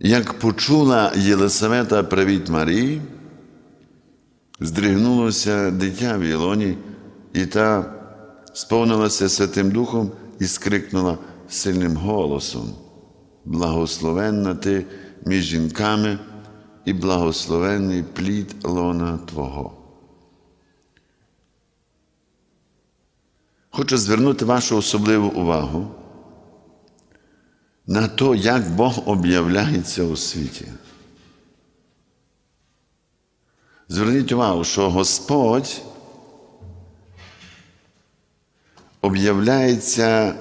Як почула Єлисавета привіт Марії, здригнулося дитя в Ілоні, і та сповнилася Святим Духом і скрикнула сильним голосом: Благословенна ти між жінками і благословенний плід лона Твого. Хочу звернути вашу особливу увагу на те, як Бог об'являється у світі. Зверніть увагу, що Господь об'являється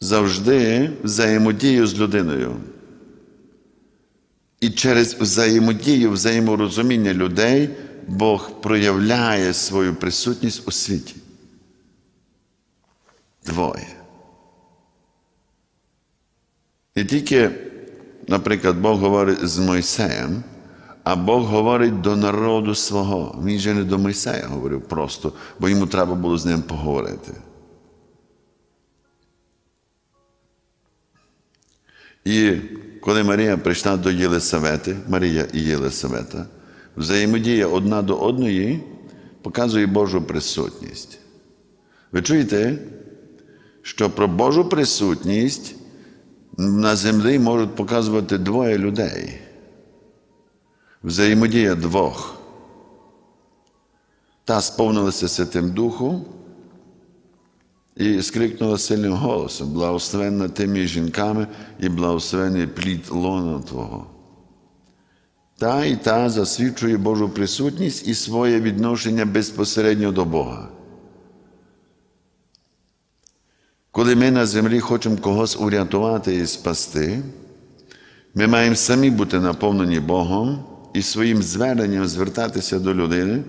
завжди взаємодію з людиною. І через взаємодію, взаєморозуміння людей Бог проявляє свою присутність у світі. Двоє. Не тільки, наприклад, Бог говорить з Мойсеєм, а Бог говорить до народу свого. Він же не до Мойсея говорив просто, бо йому треба було з ним поговорити. І коли Марія прийшла до Єлисавети, Марія і Єлисавета, взаємодія одна до одної показує Божу присутність. Ви чуєте, що про Божу присутність на землі можуть показувати двоє людей. Взаємодія двох. Та сповнилася Святим Духом і скрикнула сильним голосом: Благословенна ти між жінками і благословений плід лона Твого. Та і та засвідчує Божу присутність і своє відношення безпосередньо до Бога. Коли ми на землі хочемо когось урятувати і спасти, ми маємо самі бути наповнені Богом і своїм зверненням звертатися до людини,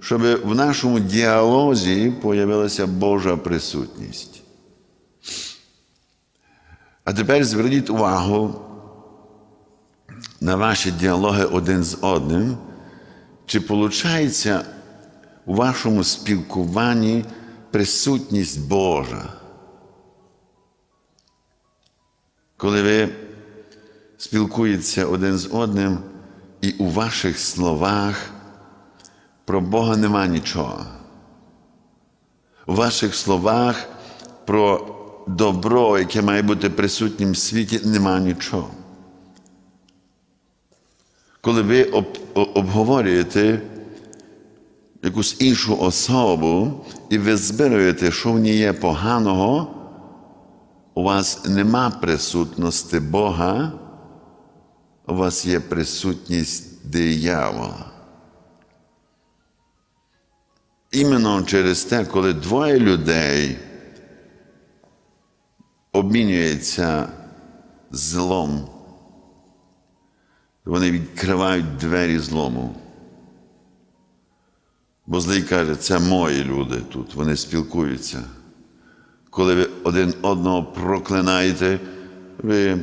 щоб в нашому діалозі появилася Божа присутність. А тепер зверніть увагу на ваші діалоги один з одним, чи виходить у вашому спілкуванні присутність Божа. Коли ви спілкуєтеся один з одним, і у ваших словах про Бога нема нічого. У ваших словах про добро, яке має бути присутнім в світі, нема нічого. Коли ви об, обговорюєте якусь іншу особу, і ви збираєте, що в ній є поганого, у вас нема присутності Бога, у вас є присутність диявола. Іменно через те, коли двоє людей обмінюються злом, вони відкривають двері злому. Бо злий каже, це мої люди тут, вони спілкуються. Коли ви один одного проклинаєте, ви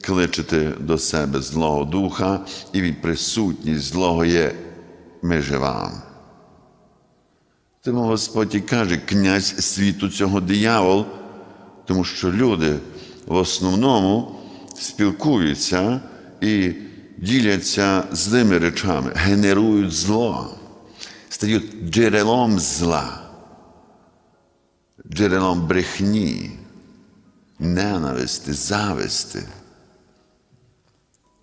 кличете до себе Злого Духа, і від присутність злого є між вами. Тому Господь і каже, князь світу цього диявол, тому що люди в основному спілкуються і діляться злими речами, генерують зло, стають джерелом зла джерелом брехні, ненависти, зависти.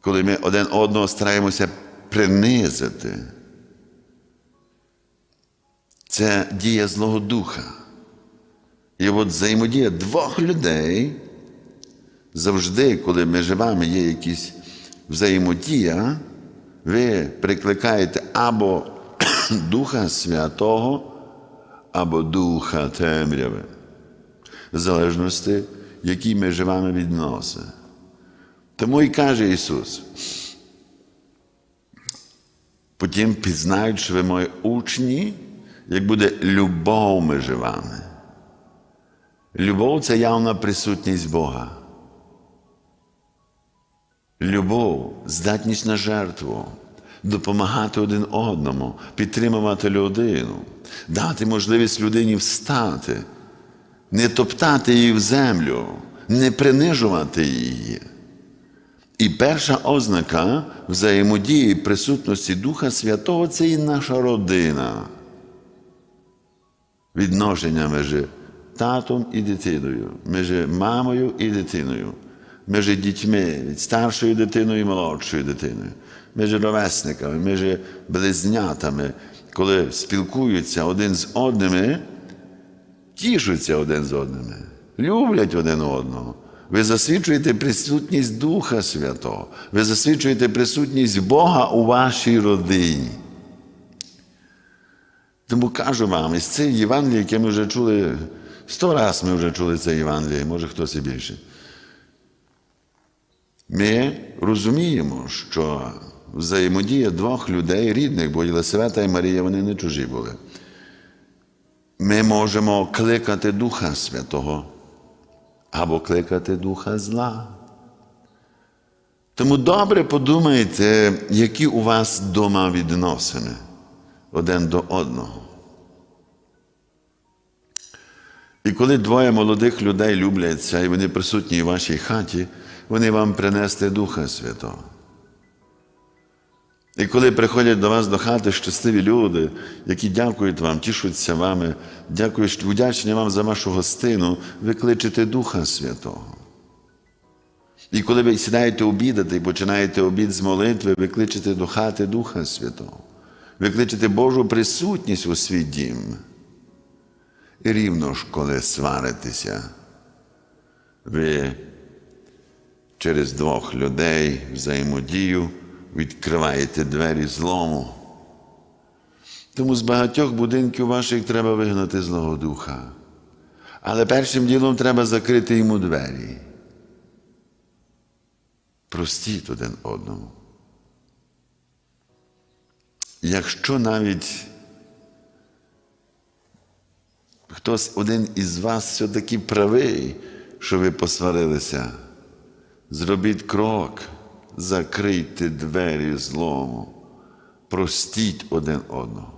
Коли ми один одного стараємося принизити, це дія Злого Духа. І от взаємодія двох людей завжди, коли між вами є якісь взаємодія, ви прикликаєте або Духа Святого, або духа темряви, в залежності, які між вами відносини. Тому і каже Ісус. Потім пізнають, що ви мої учні, як буде любов між вами. Любов це явна присутність Бога. Любов, здатність на жертву, допомагати один одному, підтримувати людину, дати можливість людині встати, не топтати її в землю, не принижувати її. І перша ознака взаємодії присутності Духа Святого це і наша родина. Відношення між татом і дитиною, між мамою і дитиною, між дітьми, від старшою дитиною і молодшою дитиною, між ровесниками, між близнятами, коли спілкуються один з одними, тішуться один з одними, люблять один одного. Ви засвідчуєте присутність Духа Святого, ви засвідчуєте присутність Бога у вашій родині. Тому кажу вам, із цих Євангелій, яке ми вже чули, сто раз ми вже чули це Євангеліє, може хтось і більше. Ми розуміємо, що взаємодія двох людей рідних, бо Єлисавета і Марія вони не чужі були. Ми можемо кликати Духа Святого або кликати Духа зла. Тому добре подумайте, які у вас вдома відносини один до одного. І коли двоє молодих людей любляться, і вони присутні в вашій хаті, вони вам принесли Духа Святого. І коли приходять до вас до хати щасливі люди, які дякують вам, тішуться вами, дякують, вдячні вам за вашу гостину, ви кличете Духа Святого. І коли ви сідаєте обідати і починаєте обід з молитви, ви кличете до хати Духа Святого. Ви кличете Божу присутність у свій дім. І рівно ж, коли сваритеся, ви через двох людей взаємодію відкриваєте двері злому. Тому з багатьох будинків ваших треба вигнати злого духа. Але першим ділом треба закрити йому двері. Простіть один одному. Якщо навіть хтось один із вас все-таки правий, що ви посварилися, зробіть крок, закрийте двері злому, простіть один одного.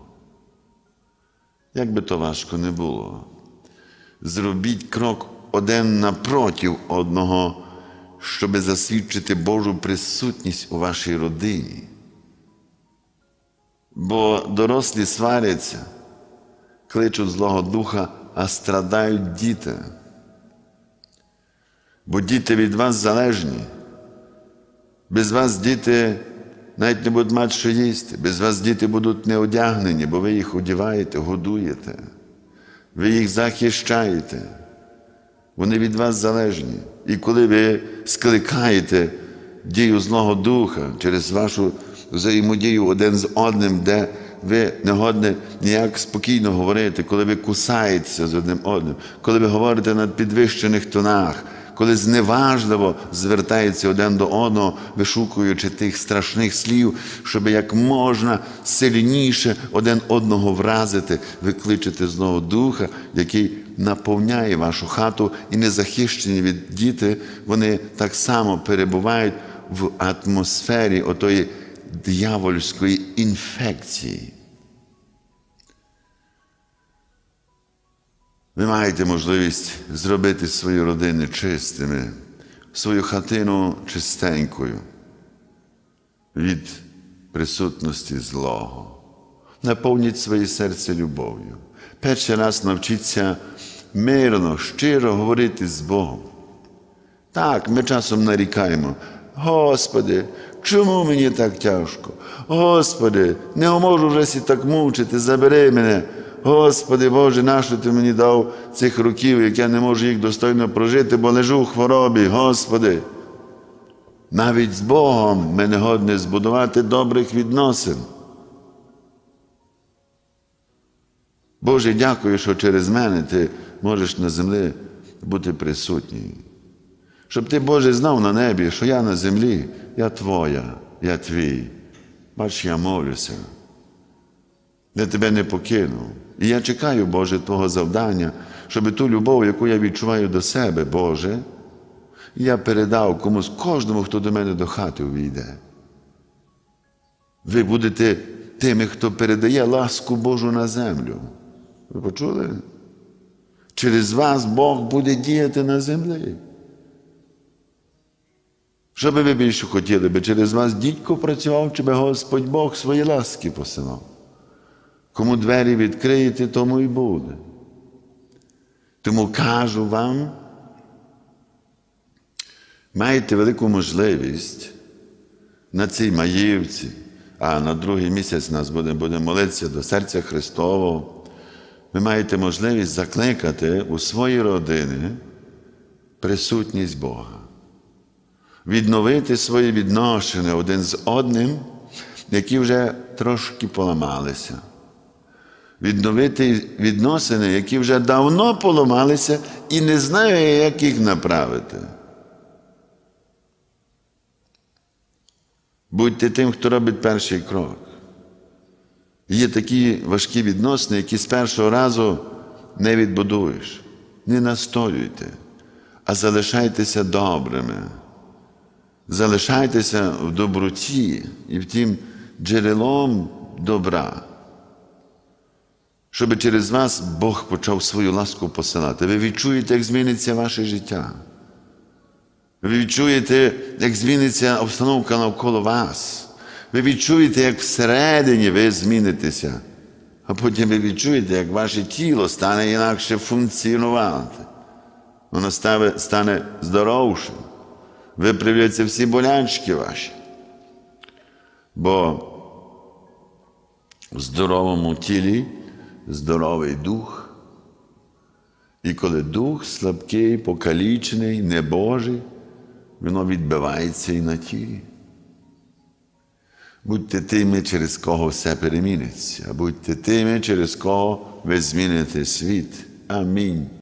Як би то важко не було, зробіть крок один напротив одного, щоб засвідчити Божу присутність у вашій родині. Бо дорослі сваряться, кличуть Злого Духа, а страдають діти. Бо діти від вас залежні. Без вас діти навіть не будуть мати що їсти, без вас діти будуть не одягнені, бо ви їх одягаєте, годуєте, ви їх захищаєте. Вони від вас залежні. І коли ви скликаєте дію Злого Духа через вашу взаємодію один з одним, де ви не годні ніяк спокійно говорити, коли ви кусаєтеся з одним одним, коли ви говорите на підвищених тонах, коли зневажливо звертається один до одного, вишукуючи тих страшних слів, щоб як можна сильніше один одного вразити, ви кличете знову Духа, який наповняє вашу хату і незахищені від діти, вони так само перебувають в атмосфері отої диявольської інфекції. Ви маєте можливість зробити свої родини чистими, свою хатину чистенькою від присутності злого. Наповніть своє серце любов'ю. Перший раз навчіться мирно, щиро говорити з Богом. Так, ми часом нарікаємо. Господи, чому мені так тяжко? Господи, не можу вже сі так мучити, забери мене. Господи Боже, нащо ти мені дав цих років, як я не можу їх достойно прожити, бо лежу в хворобі, Господи. Навіть з Богом ми не годні збудувати добрих відносин. Боже, дякую, що через мене ти можеш на землі бути присутній. Щоб ти, Боже, знав на небі, що я на землі, я Твоя, я твій. Бач, я молюся. Я тебе не покину. І я чекаю, Боже, Твого завдання, щоб ту любов, яку я відчуваю до себе, Боже, я передав комусь кожному, хто до мене до хати увійде. Ви будете тими, хто передає ласку Божу на землю. Ви почули? Через вас Бог буде діяти на землі. Що би ви більше хотіли, би через вас дідько працював, чи би Господь Бог свої ласки посилав? Кому двері відкриєте, тому і буде. Тому кажу вам, маєте велику можливість на цій маївці, а на другий місяць нас буде, буде молитися до серця Христового. Ви маєте можливість закликати у свої родини присутність Бога, відновити свої відношення один з одним, які вже трошки поламалися. Відновити відносини, які вже давно поламалися і не знаю, як їх направити. Будьте тим, хто робить перший крок. Є такі важкі відносини, які з першого разу не відбудуєш. Не настоюйте, а залишайтеся добрими. Залишайтеся в доброті і в тім джерелом добра. Щоб через вас Бог почав свою ласку посилати. Ви відчуєте, як зміниться ваше життя. Ви відчуєте, як зміниться обстановка навколо вас. Ви відчуєте, як всередині ви змінитеся. А потім ви відчуєте, як ваше тіло стане інакше функціонувати. Воно стане, здоровшим. Виправляться всі болячки ваші. Бо в здоровому тілі здоровий дух. І коли дух слабкий, покалічений, небожий, воно відбивається і на тілі. Будьте тими, через кого все переміниться, будьте тими, через кого ви зміните світ. Амінь.